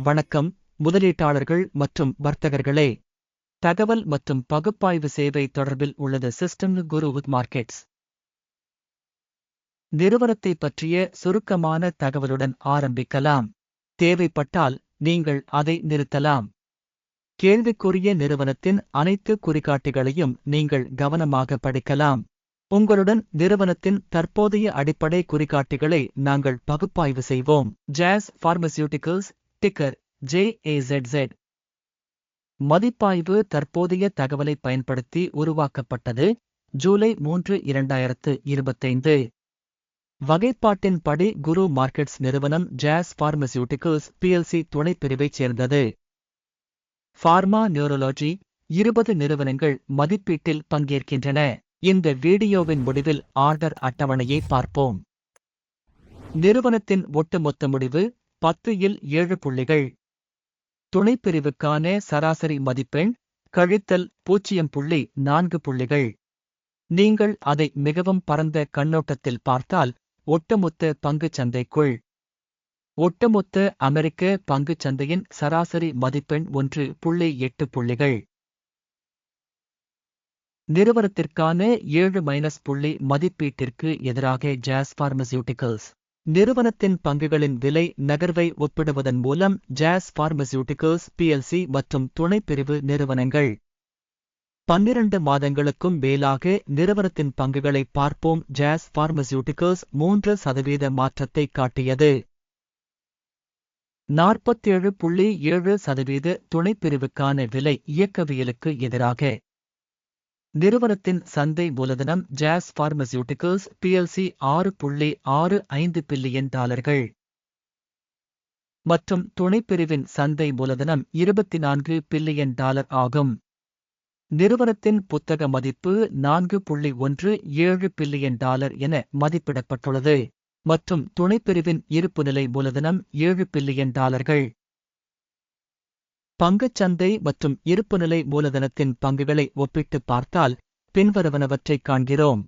வணக்கம் முதலீட்டாளர்கள் மற்றும் வர்த்தகர்களே. தகவல் மற்றும் பகுப்பாய்வு சேவை தொடர்பில் உள்ளது சிஸ்டம் குரு வித் மார்க்கெட்ஸ். நிறுவனத்தை பற்றிய சுருக்கமான தகவலுடன் ஆரம்பிக்கலாம். தேவைப்பட்டால் நீங்கள் அதை நிறுத்தலாம். கேள்விக்குரிய நிறுவனத்தின் அனைத்து குறிகாட்டிகளையும் நீங்கள் கவனமாக படிக்கலாம். உங்களுடன் நிறுவனத்தின் தற்போதைய அடிப்படை குறிகாட்டிகளை நாங்கள் பகுப்பாய்வு செய்வோம். ஜாஸ் பார்மசியூட்டிகல்ஸ் டிக்கர் ஜேஏZZ மதிப்பாய்வு தற்போதைய தகவலை பயன்படுத்தி உருவாக்கப்பட்டது ஜூலை மூன்று இரண்டாயிரத்து இருபத்தைந்து. வகைப்பாட்டின்படி குரு மார்க்கெட்ஸ் நிறுவனம் ஜாஸ் பார்மசியூட்டிகல்ஸ் பிஎல்சி துணைப்பிரிவைச் சேர்ந்தது. ஃபார்மா நியூரோலஜி இருபது நிறுவனங்கள் மதிப்பீட்டில் பங்கேற்கின்றன. இந்த வீடியோவின் முடிவில் ஆர்டர் அட்டவணையை பார்ப்போம். நிறுவனத்தின் ஒட்டுமொத்த முடிவு பத்து இல் ஏழு புள்ளிகள். துணைப்பிரிவுக்கான சராசரி மதிப்பெண் கழித்தல் பூஜ்ஜியம் புள்ளி நான்கு புள்ளிகள். நீங்கள் அதை மிகவும் பரந்த கண்ணோட்டத்தில் பார்த்தால் ஒட்டுமொத்த பங்குச் சந்தைக்குள். ஒட்டுமொத்த அமெரிக்க பங்குச் சந்தையின் சராசரி மதிப்பெண் ஒன்று புள்ளி எட்டு புள்ளிகள். நிறுவனத்திற்கான ஏழு மைனஸ் புள்ளி மதிப்பீட்டிற்கு எதிராக ஜாஸ் பார்மசியூட்டிகல்ஸ் நிறுவனத்தின் பங்குகளின் விலை நகர்வை ஒப்பிடுவதன் மூலம் ஜாஸ் பார்மசியூட்டிகல்ஸ் பிஎல்சி மற்றும் துணைப்பிரிவு நிறுவனங்கள். பன்னிரண்டு மாதங்களுக்கும் மேலாக நிறுவனத்தின் பங்குகளை பார்ப்போம். ஜாஸ் பார்மசியூட்டிகல்ஸ் மூன்று சதவீத மாற்றத்தை காட்டியது. நாற்பத்தேழு புள்ளி ஏழு சதவீத துணைப்பிரிவுக்கான விலை இயக்கவியலுக்கு எதிராக நிறுவனத்தின் சந்தை மூலதனம் ஜாஸ் பார்மசியூட்டிகல்ஸ் பிஎல்சி ஆறு புள்ளி ஆறு ஐந்து பில்லியன் டாலர்கள். மற்றும் துணைப்பிரிவின் சந்தை மூலதனம் இருபத்தி நான்கு பில்லியன் டாலர் ஆகும். நிறுவனத்தின் புத்தக மதிப்பு நான்கு புள்ளி ஒன்று ஏழு பில்லியன் டாலர் என மதிப்பிடப்பட்டுள்ளது. மற்றும் துணைப்பிரிவின் இருப்புநிலை மூலதனம் ஏழு பில்லியன் டாலர்கள். பங்குச்சந்தை மற்றும் இருப்புநிலை மூலதனத்தின் பங்குகளை ஒப்பிட்டு பார்த்தால் பின்வருவனவற்றைக் காண்கிறோம்.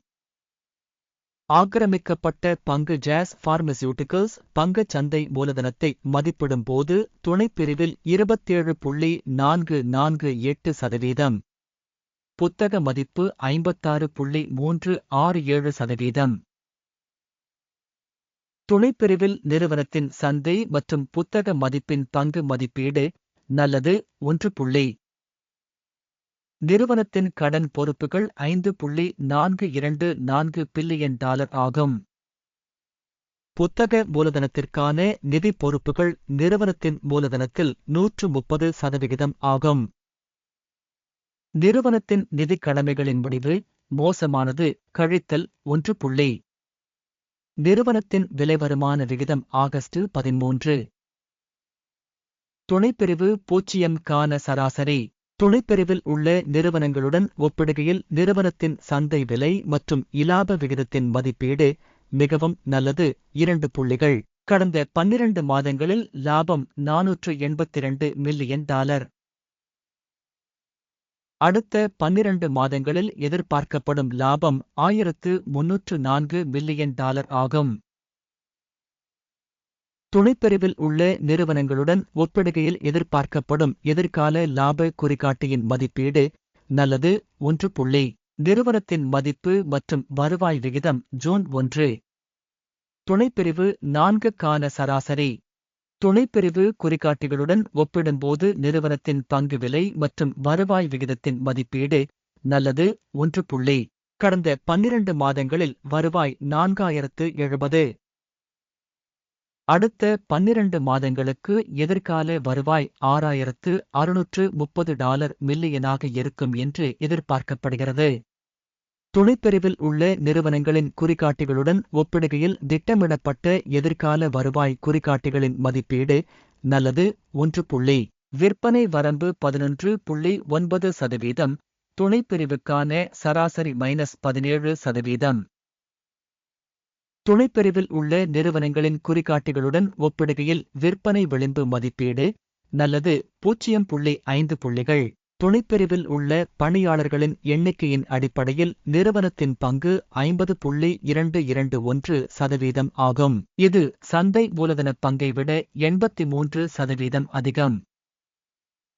ஆக்கிரமிக்கப்பட்ட பங்கு ஜாஸ் பார்மசியூட்டிகல்ஸ் பங்குச் சந்தை மூலதனத்தை மதிப்பிடும் போது துணைப்பிரிவில் இருபத்தேழு புள்ளி நான்கு நான்கு எட்டு சதவீதம். புத்தக மதிப்பு ஐம்பத்தாறு புள்ளி மூன்று ஆறு ஏழு சதவீதம். துணைப்பிரிவில் நிறுவனத்தின் சந்தை மற்றும் புத்தக மதிப்பின் பங்கு மதிப்பீடு நல்லது ஒன்று புள்ளி. நிறுவனத்தின் கடன் பொறுப்புகள் ஐந்து புள்ளி நான்கு இரண்டு நான்கு பில்லியன் டாலர் ஆகும். புத்தக மூலதனத்திற்கான நிதி பொறுப்புகள் நிறுவனத்தின் மூலதனத்தில் நூற்று முப்பது சதவிகிதம் ஆகும். நிறுவனத்தின் நிதி கடமைகளின் முடிவு மோசமானது கழித்தல் ஒன்று புள்ளி. நிறுவனத்தின் விலைவருமான விகிதம் ஆகஸ்ட் பதிமூன்று. துணைப்பிரிவு பூச்சியம் காண சராசரி. துணைப்பிரிவில் உள்ள நிறுவனங்களுடன் ஒப்பிடுகையில் நிறுவனத்தின் சந்தை விலை மற்றும் இலாப விகிதத்தின் மதிப்பீடு மிகவும் நல்லது. இரண்டு புள்ளிகள். கடந்த பன்னிரண்டு மாதங்களில் லாபம் நானூற்று எண்பத்திரண்டு மில்லியன் டாலர். அடுத்த பன்னிரண்டு மாதங்களில் எதிர்பார்க்கப்படும் லாபம் ஆயிரத்து முன்னூற்று நான்கு மில்லியன் டாலர் ஆகும். துணைப்பிரிவில் உள்ள நிறுவனங்களுடன் ஒப்பிடுகையில் எதிர்பார்க்கப்படும் எதிர்கால லாப குறிகாட்டியின் மதிப்பீடு நல்லது ஒன்று புள்ளி. நிறுவனத்தின் மதிப்பு மற்றும் வருவாய் விகிதம் ஜூன் ஒன்று. துணைப்பிரிவு நான்கு கால சராசரி. துணைப்பிரிவு குறிகாட்டிகளுடன் ஒப்பிடும்போது நிறுவனத்தின் பங்கு விலை மற்றும் வருவாய் விகிதத்தின் மதிப்பீடு நல்லது ஒன்று புள்ளி. கடந்த பன்னிரண்டு மாதங்களில் வருவாய் நான்காயிரத்து எழுபது. அடுத்த பன்னிரண்டு மாதங்களுக்கு எதிர்கால வருவாய் ஆறாயிரத்து அறுநூற்று முப்பது டாலர் மில்லியனாக இருக்கும் என்று எதிர்பார்க்கப்படுகிறது. துணைப்பிரிவில் உள்ள நிறுவனங்களின் குறிகாட்டிகளுடன் ஒப்பிடுகையில் திட்டமிடப்பட்ட எதிர்கால வருவாய் குறிகாட்டிகளின் மதிப்பீடு நல்லது ஒன்று புள்ளி. விற்பனை வரம்பு பதினொன்று புள்ளி ஒன்பது சதவீதம். துணைப்பிரிவுக்கான சராசரி மைனஸ் பதினேழு சதவீதம். துணைப்பிரிவில் உள்ள நிறுவனங்களின் குறிகாட்டிகளுடன் ஒப்பிடுகையில் விற்பனை விளிம்பு மதிப்பீடு நல்லது பூஜ்ஜியம் புள்ளி ஐந்து புள்ளிகள். துணைப்பிரிவில் உள்ள பணியாளர்களின் எண்ணிக்கையின் அடிப்படையில் நிறுவனத்தின் பங்கு ஐம்பது புள்ளி இரண்டு இரண்டு ஒன்று சதவீதம் ஆகும். இது சந்தை மூலதனப் பங்கை விட எண்பத்தி மூன்று சதவீதம் அதிகம்.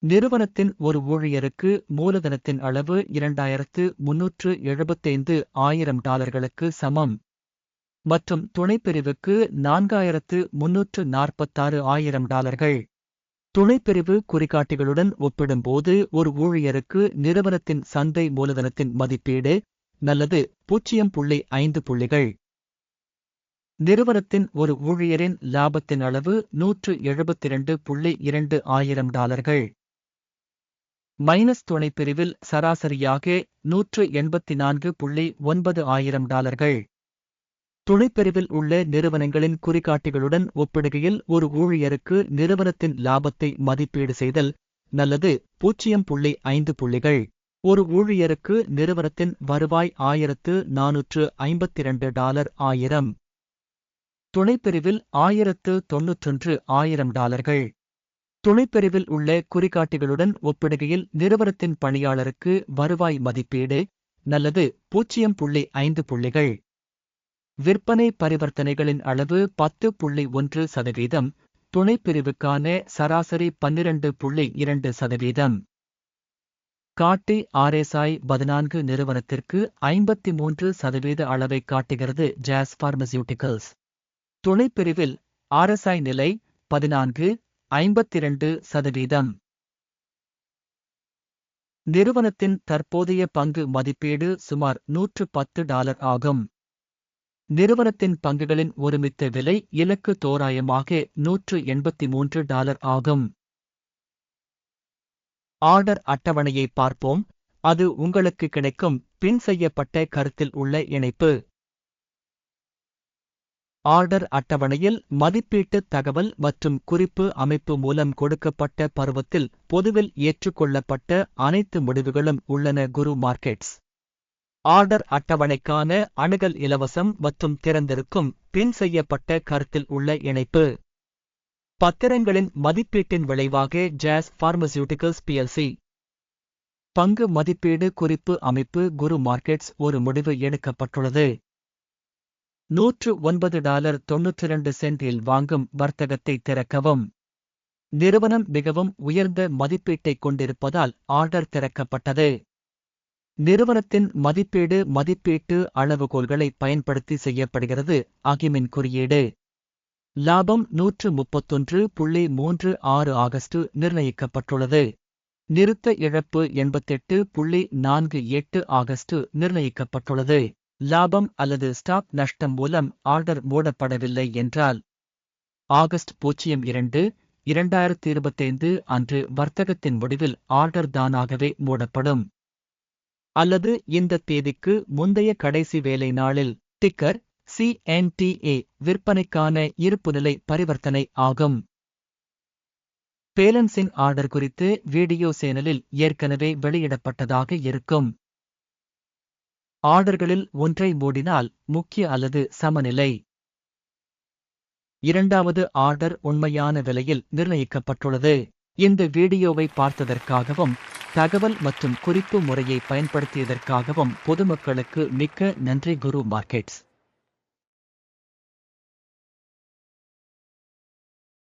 நிறுவனத்தின் ஒரு ஊழியருக்கு மூலதனத்தின் அளவு இரண்டாயிரத்து முன்னூற்று எழுபத்தைந்து ஆயிரம் டாலர்களுக்கு சமம். மற்றும் துணைப்பிரிவுக்கு நான்காயிரத்து முன்னூற்று நாற்பத்தாறு ஆயிரம் டாலர்கள். துணைப்பிரிவு குறிகாட்டிகளுடன் ஒப்பிடும்போது ஒரு ஊழியருக்கு நிறுவனத்தின் சந்தை மூலதனத்தின் மதிப்பீடு நல்லது பூஜ்ஜியம் புள்ளி ஐந்து புள்ளிகள். நிறுவனத்தின் ஒரு ஊழியரின் லாபத்தின் அளவு நூற்று எழுபத்திரண்டு புள்ளி இரண்டு ஆயிரம் டாலர்கள். மைனஸ் துணைப்பிரிவில் சராசரியாக நூற்று எண்பத்தி நான்கு புள்ளி ஒன்பது ஆயிரம் டாலர்கள். துணைப்பிரிவில் உள்ள நிறுவனங்களின் குறிகாட்டிகளுடன் ஒப்பிடுகையில் ஒரு ஊழியருக்கு நிறுவனத்தின் லாபத்தை மதிப்பீடு செய்தல் நல்லது. பூஜ்ஜியம் புள்ளி ஐந்து புள்ளிகள். ஒரு ஊழியருக்கு நிறுவனத்தின் வருவாய் ஆயிரத்து நானூற்று ஐம்பத்திரண்டு டாலர் ஆயிரம். துணைப்பிரிவில் ஆயிரத்து தொன்னூற்றொன்று ஆயிரம் டாலர்கள். துணைப்பிரிவில் உள்ள குறிகாட்டிகளுடன் ஒப்பிடுகையில் நிறுவனத்தின் பணியாளருக்கு வருவாய் மதிப்பீடு நல்லது. பூஜ்ஜியம் புள்ளி ஐந்து புள்ளிகள். விற்பனை பரிவர்த்தனைகளின் அளவு பத்து புள்ளி ஒன்று சதவீதம் துணைப்பிரிவுக்கான சராசரி பன்னிரண்டு புள்ளி இரண்டு சதவீதம். காட்டி ஆர்எஸ்ஐ பதினான்கு நிறுவனத்திற்கு ஐம்பத்தி மூன்று சதவீத அளவை காட்டுகிறது ஜாஸ் பார்மசியூட்டிகல்ஸ் துணைப்பிரிவில் ஆர்எஸ்ஐ நிலை பதினான்கு ஐம்பத்திரண்டு சதவீதம். நிறுவனத்தின் தற்போதைய பங்கு மதிப்பீடு சுமார் நூற்று பத்து டாலர் ஆகும். நிறுவனத்தின் பங்குகளின் ஒருமித்த விலை இலக்கு தோராயமாக நூற்று எண்பத்தி மூன்று டாலர் ஆகும். ஆர்டர் அட்டவணையை பார்ப்போம். அது உங்களுக்கு கிடைக்கும். பின் செய்யப்பட்ட கருத்தில் உள்ள இணைப்பு. ஆர்டர் அட்டவணையில் மதிப்பீட்டு தகவல் மற்றும் குறிப்பு அமைப்பு மூலம் கொடுக்கப்பட்ட பருவத்தில் பொதுவில் ஏற்றுக்கொள்ளப்பட்ட அனைத்து முடிவுகளும் உள்ளன. குரு மார்க்கெட்ஸ். ஆர்டர் அட்டவணைக்கான அணுகல் இலவசம் மற்றும் திறந்திருக்கும் பின் செய்யப்பட்ட கருத்தில் உள்ள இணைப்பு. பத்திரங்களின் மதிப்பீட்டின் விளைவாக ஜாஸ் பார்மசியூட்டிகல்ஸ் பிஎல்சி பங்கு மதிப்பீடு குறிப்பு அமைப்பு குரு மார்க்கெட்ஸ் ஒரு முடிவு எடுக்கப்பட்டுள்ளது. நூற்று ஒன்பது டாலர் தொன்னூற்றி இரண்டு சென்டில் வாங்கும் வர்த்தகத்தை திறக்கவும். நிறுவனம் மிகவும் உயர்ந்த மதிப்பீட்டைக் கொண்டிருப்பதால் ஆர்டர் திறக்கப்பட்டது. நிறுவனத்தின் மதிப்பீடு மதிப்பீட்டு அளவுகோல்களை பயன்படுத்தி செய்யப்படுகிறது. அகிமின் குறியீடு. லாபம் நூற்று முப்பத்தொன்று புள்ளி மூன்று ஆறு ஆகஸ்ட் நிர்ணயிக்கப்பட்டுள்ளது. நிறுத்த இழப்பு எண்பத்தெட்டு புள்ளி நான்கு எட்டு ஆகஸ்ட் நிர்ணயிக்கப்பட்டுள்ளது. லாபம் அல்லது ஸ்டாக் நஷ்டம் மூலம் ஆர்டர் மூடப்படவில்லை என்றால். ஆகஸ்ட் பூஜ்ஜியம் இரண்டு இரண்டாயிரத்தி இருபத்தைந்து அன்று வர்த்தகத்தின் முடிவில் ஆர்டர் தானாகவே மூடப்படும். அல்லது இந்த தேதிக்கு முந்தைய கடைசி வேலை நாளில். டிக்கர் சிஎன்டிஏ விற்பனைக்கான இருப்புநிலை பரிவர்த்தனை ஆகும். பேலன்சிங் ஆர்டர் குறித்து வீடியோ சேனலில் ஏற்கனவே வெளியிடப்பட்டதாக இருக்கும். ஆர்டர்களில் ஒன்றை மூடினால் முக்கிய அல்லது சமநிலை. இரண்டாவது ஆர்டர் உண்மையான விலையில் நிர்ணயிக்கப்பட்டுள்ளது. இந்த வீடியோவை பார்த்ததற்காகவும் தகவல் மற்றும் குறிப்பு முறையை பயன்படுத்தியதற்காகவும் பொதுமக்களுக்கு மிக்க நன்றி குரு மார்க்கெட்ஸ்.